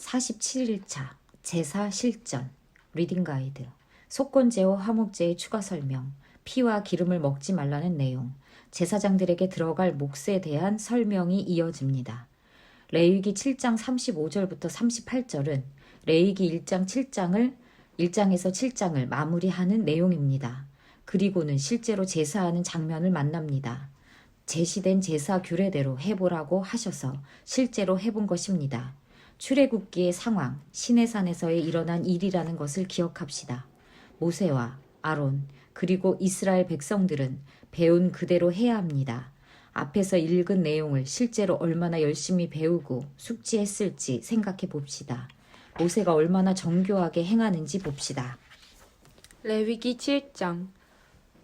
47일차 제사 실전 리딩 가이드 속건제와 화목제의 추가 설명 피와 기름을 먹지 말라는 내용 제사장들에게 들어갈 몫에 대한 설명이 이어집니다. 레위기 7장 35절부터 38절은 레위기 1장 7장을 1장에서 7장을 마무리하는 내용입니다. 그리고는 실제로 제사하는 장면을 만납니다. 제시된 제사 규례대로 해보라고 하셔서 실제로 해본 것입니다. 출애굽기의 상황, 시내산에서의 일어난 일이라는 것을 기억합시다. 모세와 아론, 그리고 이스라엘 백성들은 배운 그대로 해야 합니다. 앞에서 읽은 내용을 실제로 얼마나 열심히 배우고 숙지했을지 생각해 봅시다. 모세가 얼마나 정교하게 행하는지 봅시다. 레위기 7장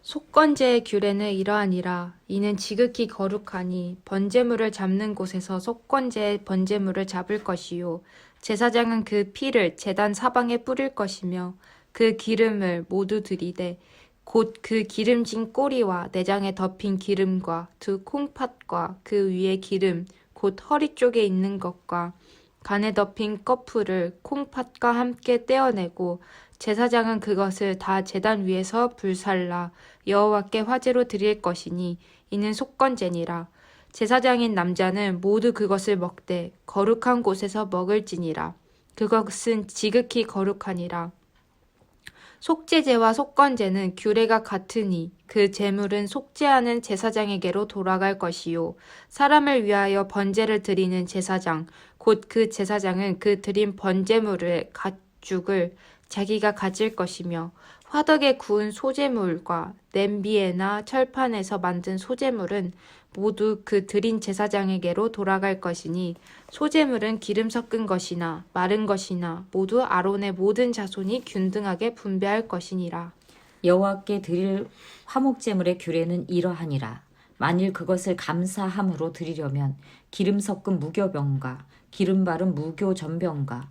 속건제의 규례는 이러하니라. 이는 지극히 거룩하니 번제물을 잡는 곳에서 속건제의 번제물을 잡을 것이요. 제사장은 그 피를 제단 사방에 뿌릴 것이며 그 기름을 모두 들이되 곧 그 기름진 꼬리와 내장에 덮인 기름과 두 콩팥과 그 위에 기름 곧 허리 쪽에 있는 것과 간에 덮인 꺼풀을 콩팥과 함께 떼어내고 제사장은 그것을 다 제단 위에서 불살라 여호와께 화제로 드릴 것이니 이는 속건제니라. 제사장인 남자는 모두 그것을 먹되 거룩한 곳에서 먹을지니라. 그것은 지극히 거룩하니라. 속죄제와 속건제는 규례가 같으니 그 제물은 속죄하는 제사장에게로 돌아갈 것이요. 사람을 위하여 번제를 드리는 제사장 곧 그 제사장은 그 드린 번제물의 가죽을 자기가 가질 것이며 화덕에 구운 소재물과 냄비에나 철판에서 만든 소재물은 모두 그 드린 제사장에게로 돌아갈 것이니 소재물은 기름 섞은 것이나 마른 것이나 모두 아론의 모든 자손이 균등하게 분배할 것이니라. 여호와께 드릴 화목제물의 규례는 이러하니라. 만일 그것을 감사함으로 드리려면 기름 섞은 무교병과 기름 바른 무교 전병과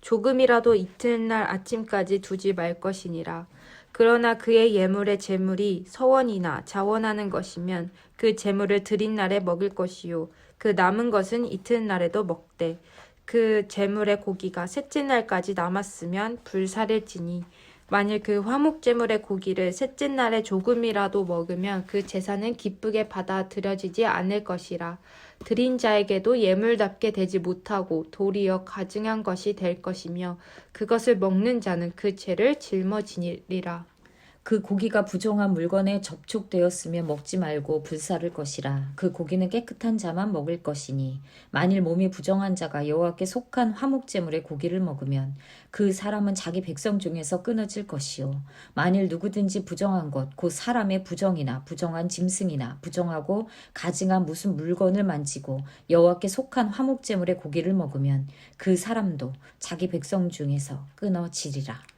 조금이라도 이튿날 아침까지 두지 말 것이니라. 그러나 그의 예물의 제물이 서원이나 자원하는 것이면 그 제물을 드린 날에 먹을 것이요. 그 남은 것은 이튿날에도 먹되 그 제물의 고기가 셋째 날까지 남았으면 불사를 지니 만일 그 화목 제물의 고기를 셋째 날에 조금이라도 먹으면 그 제사는 기쁘게 받아들여지지 않을 것이라. 드린 자에게도 예물답게 되지 못하고 도리어 가증한 것이 될 것이며 그것을 먹는 자는 그 죄를 짊어지리라 그 고기가 부정한 물건에 접촉되었으면 먹지 말고 불사를 것이라. 그 고기는 깨끗한 자만 먹을 것이니 만일 몸이 부정한 자가 여호와께 속한 화목제물의 고기를 먹으면 그 사람은 자기 백성 중에서 끊어질 것이요 만일 누구든지 부정한 것곧 사람의 부정이나 부정한 짐승이나 부정하고 가증한 무슨 물건을 만지고 여호와께 속한 화목제물의 고기를 먹으면 그 사람도 자기 백성 중에서 끊어지리라.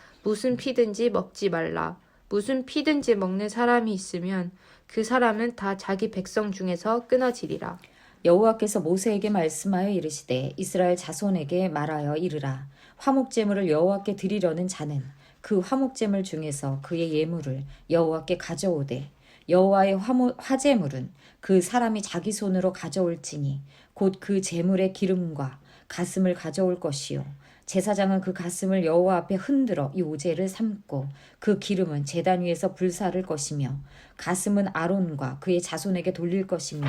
무슨 피든지 먹지 말라. 무슨 피든지 먹는 사람이 있으면 그 사람은 다 자기 백성 중에서 끊어지리라. 여호와께서 모세에게 말씀하여 이르시되 이스라엘 자손에게 말하여 이르라 화목제물을 여호와께 드리려는 자는 그 화목제물 중에서 그의 예물을 여호와께 가져오되 여호와의 화모, 화제물은 그 사람이 자기 손으로 가져올지니 곧 그 제물의 기름과 가슴을 가져올 것이요 제사장은 그 가슴을 여호와 앞에 흔들어 이 오제를 삼고 그 기름은 제단 위에서 불사를 것이며 가슴은 아론과 그의 자손에게 돌릴 것이며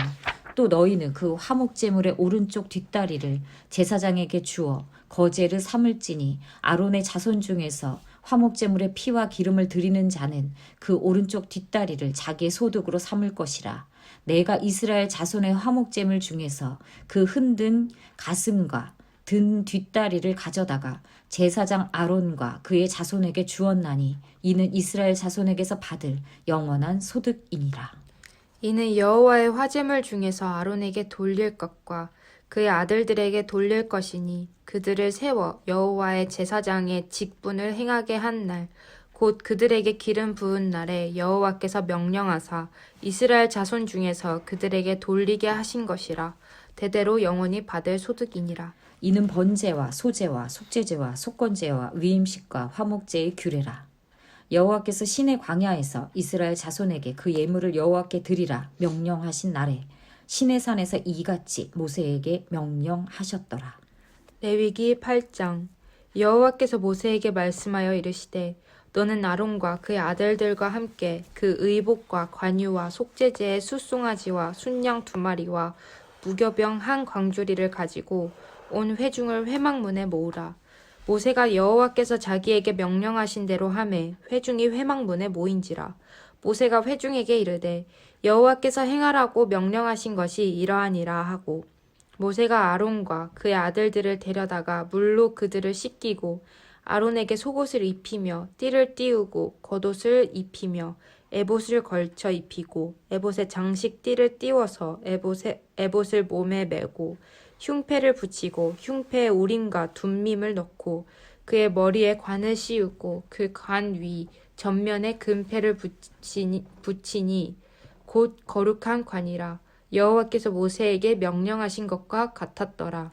또 너희는 그 화목제물의 오른쪽 뒷다리를 제사장에게 주어 거제를 삼을지니 아론의 자손 중에서 화목제물의 피와 기름을 드리는 자는 그 오른쪽 뒷다리를 자기의 소득으로 삼을 것이라. 내가 이스라엘 자손의 화목제물 중에서 그 흔든 가슴과 든 뒷다리를 가져다가 제사장 아론과 그의 자손에게 주었나니 이는 이스라엘 자손에게서 받을 영원한 소득이니라. 이는 여호와의 화제물 중에서 아론에게 돌릴 것과 그의 아들들에게 돌릴 것이니 그들을 세워 여호와의 제사장의 직분을 행하게 한 날 곧 그들에게 기름 부은 날에 여호와께서 명령하사 이스라엘 자손 중에서 그들에게 돌리게 하신 것이라 대대로 영원히 받을 소득이니라 이는 번제와 소제와 속죄제와 속건제와 위임식과 화목제의 규례라. 여호와께서 신의 광야에서 이스라엘 자손에게 그 예물을 여호와께 드리라 명령하신 날에 신의 산에서 이같이 모세에게 명령하셨더라. 레위기 8장 여호와께서 모세에게 말씀하여 이르시되 너는 아론과 그의 아들들과 함께 그 의복과 관유와 속죄제의 숫송아지와 순양 두 마리와 무교병 한 광주리를 가지고 온 회중을 회막문에 모으라. 모세가 여호와께서 자기에게 명령하신 대로 하매 회중이 회막문에 모인지라. 모세가 회중에게 이르되 여호와께서 행하라고 명령하신 것이 이러하니라 하고 모세가 아론과 그의 아들들을 데려다가 물로 그들을 씻기고 아론에게 속옷을 입히며 띠를 띄우고 겉옷을 입히며 에봇을 걸쳐 입히고 에봇에 장식 띠를 띄워서 에봇에, 에봇을 몸에 메고 흉패를 붙이고 흉패에 우림과 둠밈을 넣고 그의 머리에 관을 씌우고 그 관 위 전면에 금패를 붙이니, 붙이니 곧 거룩한 관이라 여호와께서 모세에게 명령하신 것과 같았더라.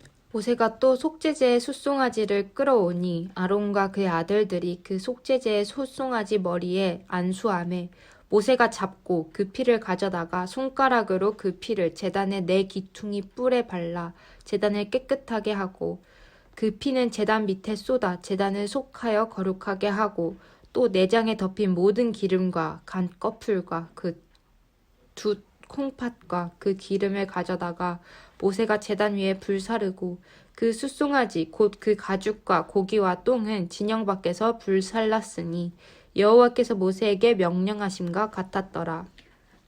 모세가 또 속죄제의 숫송아지를 끌어오니 아론과 그의 아들들이 그 속죄제의 숫송아지 머리에 안수함에 모세가 잡고 그 피를 가져다가 손가락으로 그 피를 제단의 네 기퉁이 뿔에 발라 제단을 깨끗하게 하고 그 피는 제단 밑에 쏟아 제단을 속하여 거룩하게 하고 또 내장에 덮인 모든 기름과 간 꺼풀과 그 두 콩팥과 그 기름을 가져다가 모세가 제단 위에 불 사르고 그 숫송아지 곧 그 가죽과 고기와 똥은 진영 밖에서 불 살랐으니 여호와께서 모세에게 명령하심과 같았더라.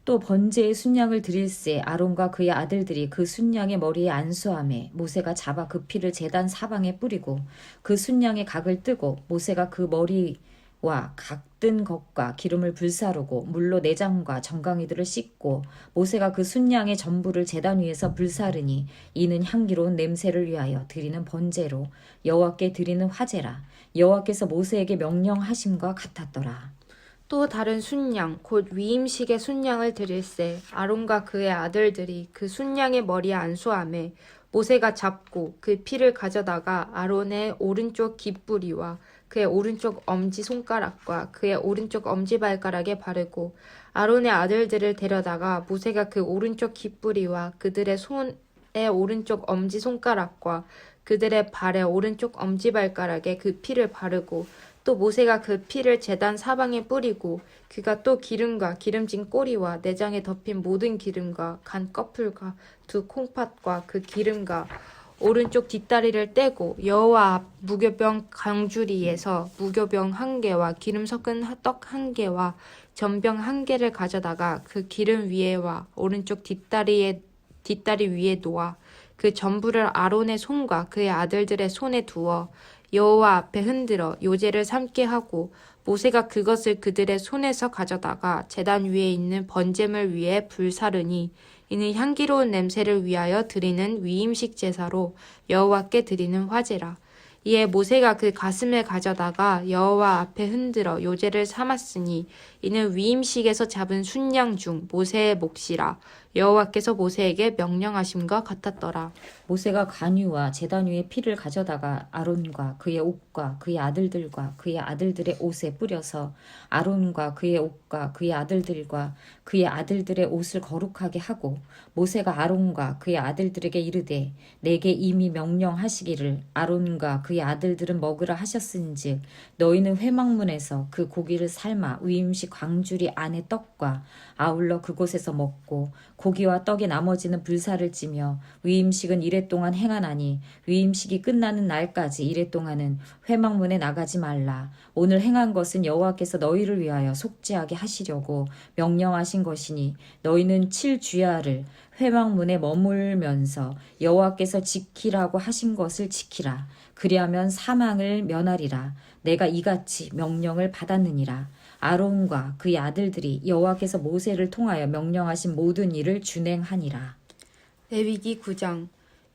또 번제의 순양을 드릴새 아론과 그의 아들들이 그 순양의 머리에 안수함에 모세가 잡아 그 피를 제단 사방에 뿌리고 그 순양의 각을 뜨고 모세가 그 머리 와 각든 것과 기름을 불사르고 물로 내장과 정강이들을 씻고 모세가 그 순양의 전부를 제단 위에서 불사르니 이는 향기로운 냄새를 위하여 드리는 번제로 여호와께 드리는 화제라 여호와께서 모세에게 명령하심과 같았더라. 또 다른 순양 곧 위임식의 순양을 드릴새 아론과 그의 아들들이 그 순양의 머리에 안수함에 모세가 잡고 그 피를 가져다가 아론의 오른쪽 깃뿌리와 그의 오른쪽 엄지 손가락과 그의 오른쪽 엄지 발가락에 바르고 아론의 아들들을 데려다가 모세가 그 오른쪽 깃뿌리와 그들의 손의 오른쪽 엄지 손가락과 그들의 발의 오른쪽 엄지 발가락에 그 피를 바르고 또 모세가 그 피를 제단 사방에 뿌리고 그가 또 기름과 기름진 꼬리와 내장에 덮인 모든 기름과 간 꺼풀과 두 콩팥과 그 기름과 오른쪽 뒷다리를 떼고 여호와 앞 무교병 강주리에서 무교병 한 개와 기름 섞은 떡 한 개와 전병 한 개를 가져다가 그 기름 위에와 오른쪽 뒷다리에 뒷다리 위에 놓아 그 전부를 아론의 손과 그의 아들들의 손에 두어 여호와 앞에 흔들어 요제를 삼게 하고 모세가 그것을 그들의 손에서 가져다가 제단 위에 있는 번제물 위에 불사르니 이는 향기로운 냄새를 위하여 드리는 위임식 제사로 여호와께 드리는 화제라. 이에 모세가 그 가슴을 가져다가 여호와 앞에 흔들어 요제를 삼았으니 이는 위임식에서 잡은 순양 중 모세의 몫이라 여호와께서 모세에게 명령하심과 같았더라. 모세가 간유와 제단 위에 피를 가져다가 아론과 그의 옷과 그의 아들들과 그의 아들들의 옷에 뿌려서 아론과 그의 옷과 그의 아들들과 그의 아들들의 옷을 거룩하게 하고 모세가 아론과 그의 아들들에게 이르되 내게 이미 명령하시기를 아론과 그의 아들들은 먹으라 하셨은즉 너희는 회막문에서 그 고기를 삶아 위임식 광주리 안에 떡과 아울러 그곳에서 먹고 고기와 떡의 나머지는 불사를 찌며 위임식은 이래 동안 행하나니 위임식이 끝나는 날까지 이래 동안은 회막문에 나가지 말라. 오늘 행한 것은 여호와께서 너희를 위하여 속죄하게 하시려고 명령하신 것이니 너희는 칠 주야를 회막문에 머물면서 여호와께서 지키라고 하신 것을 지키라. 그리하면 사망을 면하리라. 내가 이같이 명령을 받았느니라 아론과 그의 아들들이 여호와께서 모세를 통하여 명령하신 모든 일을 준행하니라. 레위기 9장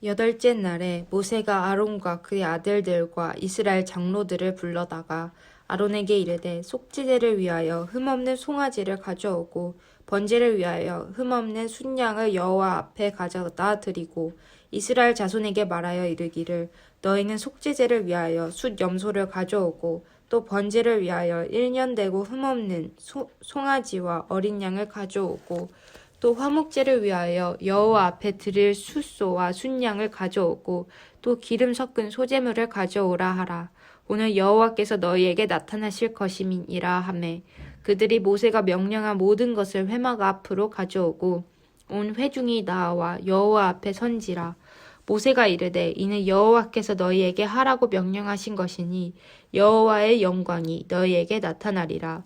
여덟째 날에 모세가 아론과 그의 아들들과 이스라엘 장로들을 불러다가 아론에게 이르되 속죄제를 위하여 흠없는 송아지를 가져오고 번제를 위하여 흠없는 순양을 여호와 앞에 가져다 드리고 이스라엘 자손에게 말하여 이르기를 너희는 속죄제를 위하여 숫 염소를 가져오고 또 번제를 위하여 1년 되고 흠없는 소- 송아지와 어린 양을 가져오고 또 화목제를 위하여 여호와 앞에 드릴 숫소와 순양을 가져오고 또 기름 섞은 소재물을 가져오라 하라. 오늘 여호와께서 너희에게 나타나실 것임이라 하매 그들이 모세가 명령한 모든 것을 회막 앞으로 가져오고 온 회중이 나와 여호와 앞에 선지라. 모세가 이르되 이는 여호와께서 너희에게 하라고 명령하신 것이니 여호와의 영광이 너희에게 나타나리라.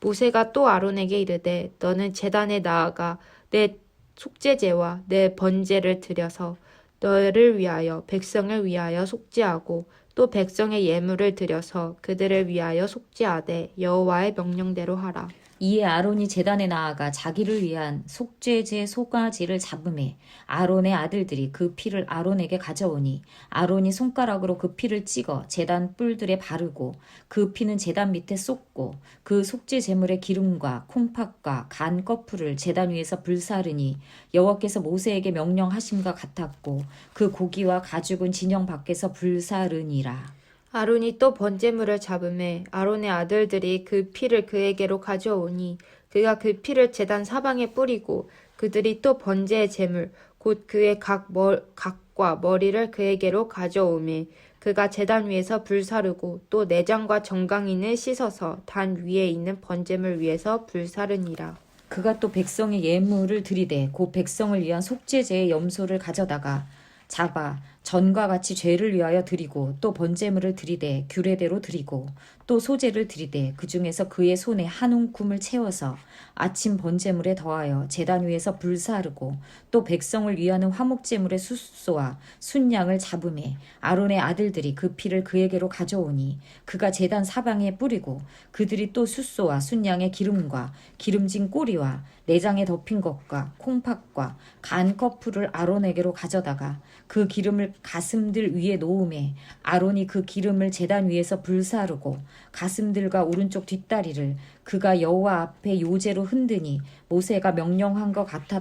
모세가 또 아론에게 이르되 너는 제단에 나아가 내 속죄제와 내 번제를 드려서 너를 위하여 백성을 위하여 속죄하고 또 백성의 예물을 드려서 그들을 위하여 속죄하되 여호와의 명령대로 하라. 이에 아론이 제단에 나아가 자기를 위한 속죄제 소가지를 잡음에 아론의 아들들이 그 피를 아론에게 가져오니 아론이 손가락으로 그 피를 찍어 제단 뿔들에 바르고 그 피는 제단 밑에 쏟고 그 속죄 제물의 기름과 콩팥과 간 거풀을 제단 위에서 불사르니 여호와께서 모세에게 명령하심과 같았고 그 고기와 가죽은 진영 밖에서 불사르니라 아론이 또 번제물을 잡음에 아론의 아들들이 그 피를 그에게로 가져오니 그가 그 피를 제단 사방에 뿌리고 그들이 또 번제의 제물 곧 그의 각 멀, 각과 머리를 그에게로 가져오매 그가 제단 위에서 불사르고 또 내장과 정강인을 씻어서 단 위에 있는 번제물 위에서 불사르니라. 그가 또 백성의 예물을 들이대 곧 백성을 위한 속죄제의 염소를 가져다가 잡아 전과 같이 죄를 위하여 드리고 또 번제물을 들이대 규례대로 드리고 또 소제를 들이대 그 중에서 그의 손에 한 움큼을 채워서 아침 번제물에 더하여 제단 위에서 불사르고 또 백성을 위하는 화목제물의 숫소와 순양을 잡음에 아론의 아들들이 그 피를 그에게로 가져오니 그가 제단 사방에 뿌리고 그들이 또 숫소와 순양의 기름과 기름진 꼬리와 내장에 덮인 것과 콩팥과 간 커플을 아론에게로 가져다가 그 기름을 가슴들 위에 놓음에 아론이 그 기름을 제단 위에서 불사르고 가슴들과 오른쪽 뒷다리를 그가 여호와 앞에 요제로 흔드니 모세가 명령한 것 같았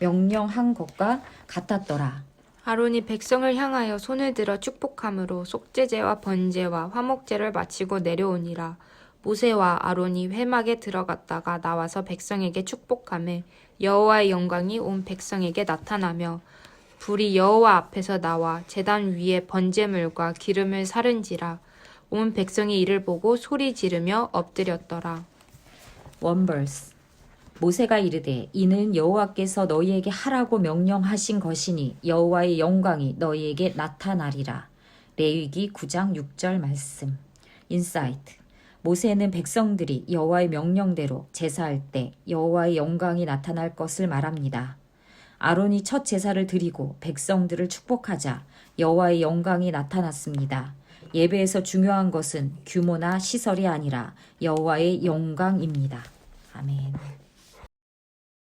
명령한 것과 같았더라. 아론이 백성을 향하여 손을 들어 축복함으로 속죄제와 번제와 화목제를 마치고 내려오니라. 모세와 아론이 회막에 들어갔다가 나와서 백성에게 축복함에 여호와의 영광이 온 백성에게 나타나며 불이 여호와 앞에서 나와 제단 위에 번제물과 기름을 사른지라 온 백성이 이를 보고 소리 지르며 엎드렸더라. 원벌스 모세가 이르되 이는 여호와께서 너희에게 하라고 명령하신 것이니 여호와의 영광이 너희에게 나타나리라. 레위기 9장 6절 말씀. 인사이트 모세는 백성들이 여호와의 명령대로 제사할 때 여호와의 영광이 나타날 것을 말합니다. 아론이 첫 제사를 드리고 백성들을 축복하자 여호와의 영광이 나타났습니다. 예배에서 중요한 것은 규모나 시설이 아니라 여호와의 영광입니다. 아멘.